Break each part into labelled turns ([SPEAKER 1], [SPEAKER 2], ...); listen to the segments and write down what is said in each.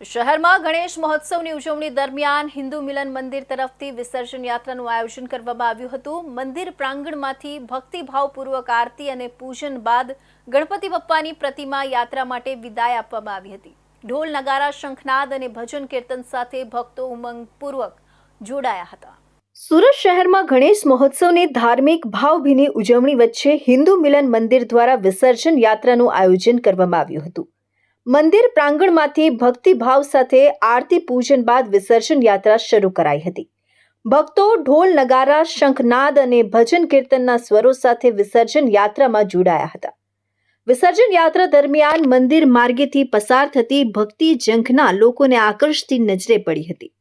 [SPEAKER 1] શહેરમાં ગણેશ મહોત્સવની ઉજવણી દરમિયાન હિન્દુ મિલન મંદિર તરફથી વિસર્જન યાત્રાનું આયોજન કરવામાં આવ્યું હતું. મંદિર પ્રાંગણમાંથી ભક્તિભાવપૂર્વક આરતી અને પૂજન બાદ ગણપતિ બપ્પાની પ્રતિમા યાત્રા માટે વિદાય આપવામાં આવી હતી. ઢોલ, નગારા, શંખનાદ અને ભજન કીર્તન સાથે ભક્તો ઉમંગપૂર્વક જોડાયા હતા. સુરત શહેરમાં ગણેશ મહોત્સવની ધાર્મિક ભાવભીની ઉજવણી વચ્ચે હિન્દુ મિલન મંદિર દ્વારા વિસર્જન યાત્રાનું આયોજન કરવામાં આવ્યું હતું. મંદિર પ્રાંગણમાંથી ભક્તિભાવ સાથે આરતી પૂજન બાદ વિસર્જન યાત્રા શરૂ કરાઈ હતી. ભક્તો ઢોલ, નગારા, શંખનાદ અને ભજન કીર્તનના સ્વરો સાથે વિસર્જન યાત્રામાં જોડાયા હતા. વિસર્જન યાત્રા દરમિયાન મંદિર માર્ગેથી પસાર થતી ભક્તિ ઝંખના લોકોને આકર્ષતી નજરે પડી હતી.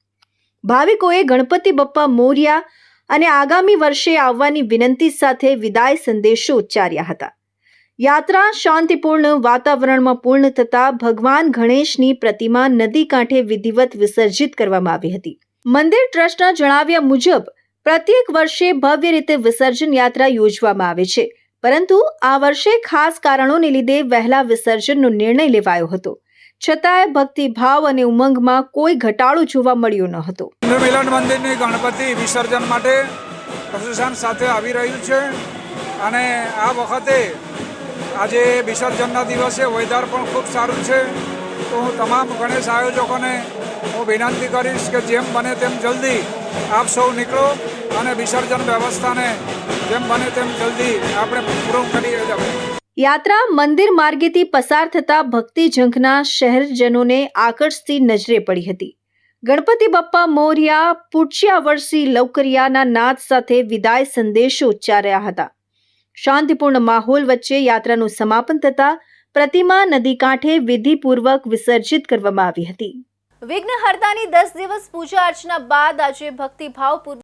[SPEAKER 1] ભાવિકોએ ગણપતિ બપ્પા મોર્યા અને આગામી વર્ષે આવવાની વિનંતી સાથે વિદાય સંદેશો ઉચ્ચાર્યા હતા. યાત્રા શાંતિપૂર્ણ વાતાવરણમાં પૂર્ણ થતા ભગવાન ગણેશની પ્રતિમા નદી કાંઠે વિધિવત વિસર્જિત કરવામાં આવી હતી. મંદિર ટ્રસ્ટના જણાવ્યા મુજબ, પ્રત્યેક વર્ષે ભવ્ય રીતે વિસર્જન યાત્રા યોજવામાં આવે છે. પરંતુ આ વર્ષે ખાસ કારણોને લીધે વહેલા વિસર્જનનો નિર્ણય લેવાયો હતો. છતાંય ભક્તિભાવ અને ઉમંગમાં કોઈ ઘટાડો જોવા મળ્યો ન હતો.
[SPEAKER 2] મંદિરની ગણપતિ વિસર્જન માટે પ્રશાસન સાથે આવી રહ્યું છે અને આ વખતે આજે વિસર્જનના દિવસે વેધર પણ ખૂબ સારું છે. તો હું તમામ ગણેશ આયોજકોને હું વિનંતી કરીશ કે જેમ બને તેમ જલ્દી આપ સૌ નીકળો અને વિસર્જન વ્યવસ્થાને જેમ બને તેમ જલ્દી આપણે પૂરું કરીએ
[SPEAKER 1] યાત્રા મંદિર માર્ગેથી પસાર થતા ભક્તિ ઝંખના શહેરજનોને આકર્ષતી નજરે પડી હતી. ગણપતિ બપ્પા મોર્યા પુચ્યા વર્ષી લવકરિયાના નાદ સાથે વિદાય સંદેશો ઉચ્ચાર્યા હતા. શાંતિપૂર્ણ માહોલ વચ્ચે યાત્રાનું સમાપન થતા પ્રતિમા નદી કાંઠે વિધિપૂર્વક વિસર્જિત કરવામાં આવી હતી. વિઘ્નહર્તાની દસ દિવસ પૂજા અર્ચના બાદ આજે ભક્તિભાવ